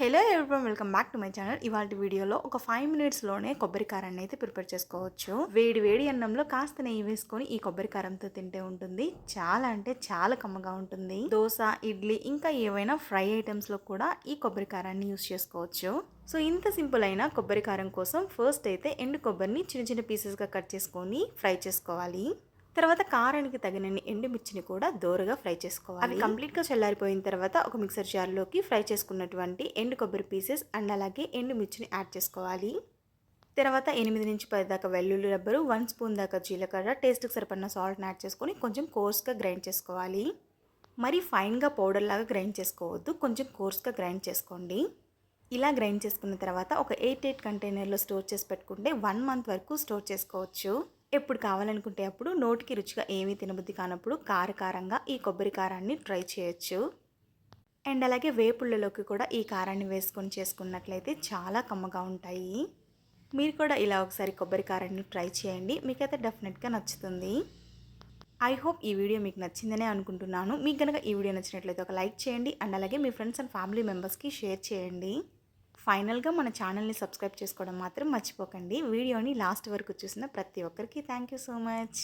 Hello everyone welcome back to my channel. ఇవాళ వీడియోలో ఒక ఫైవ్ మినిట్స్లోనే కొబ్బరికారాన్ని అయితే ప్రిపేర్ చేసుకోవచ్చు. వేడి వేడి అన్నంలో కాస్త నెయ్యి వేసుకొని ఈ కొబ్బరి కారంతో తింటే ఉంటుంది. చాలా అంటే చాలా కమ్మగా ఉంటుంది. దోశ ఇడ్లీ ఇంకా ఏవైనా ఫ్రై ఐటమ్స్లో కూడా ఈ కొబ్బరి కారాన్ని యూస్ చేసుకోవచ్చు. సో ఇంత సింపుల్ అయిన కొబ్బరి కారం కోసం ఫస్ట్ అయితే ఎండు కొబ్బరిని చిన్న చిన్న పీసెస్గా కట్ చేసుకొని ఫ్రై చేసుకోవాలి. తర్వాత కారానికి తగినన్ని ఎండుమిర్చిని కూడా దోరగా ఫ్రై చేసుకోవాలి. అవి కంప్లీట్గా చల్లారిపోయిన తర్వాత ఒక మిక్సర్ జార్లోకి ఫ్రై చేసుకున్నటువంటి ఎండు కొబ్బరి పీసెస్ అండ్ అలాగే ఎండుమిర్చిని యాడ్ చేసుకోవాలి. తర్వాత ఎనిమిది నుంచి పది దాకా వెల్లుల్లి రబ్బరు వన్ స్పూన్ దాకా జీలకర్ర టేస్ట్కి సరిపడిన సాల్ట్ని యాడ్ చేసుకొని కొంచెం కోర్స్గా గ్రైండ్ చేసుకోవాలి. మరి ఫైన్గా పౌడర్ లాగా గ్రైండ్ చేసుకోవద్దు కొంచెం కోర్స్గా గ్రైండ్ చేసుకోండి. ఇలా గ్రైండ్ చేసుకున్న తర్వాత ఒక ఎయిట్ ఎయిట్ కంటైనర్లో స్టోర్ చేసి పెట్టుకుంటే వన్ మంత్ వరకు స్టోర్ చేసుకోవచ్చు. ఎప్పుడు కావాలనుకుంటే అప్పుడు నోటికి రుచిగా ఏమీ తినబుద్ధి కానప్పుడు కారకారంగా ఈ కొబ్బరి కారాన్ని ట్రై చేయొచ్చు. అండ్ అలాగే వేపుళ్ళలోకి కూడా ఈ కారాన్ని వేసుకొని చేసుకున్నట్లయితే చాలా కమ్మగా ఉంటాయి. మీరు కూడా ఇలా ఒకసారి కొబ్బరి కారాన్ని ట్రై చేయండి. మీకైతే డెఫినెట్గా నచ్చుతుంది. ఐ హోప్ ఈ వీడియో మీకు నచ్చిందనే అనుకుంటున్నాను. మీకు కనుక ఈ వీడియో నచ్చినట్లయితే ఒక లైక్ చేయండి. అండ్ అలాగే మీ ఫ్రెండ్స్ అండ్ ఫ్యామిలీ మెంబర్స్కి షేర్ చేయండి. ఫైనల్గా మన ఛానల్ని సబ్స్క్రైబ్ చేసుకోవడం మాత్రం మర్చిపోకండి. వీడియోని లాస్ట్ వరకు చూసిన ప్రతి ఒక్కరికి థ్యాంక్ యూ సో మచ్.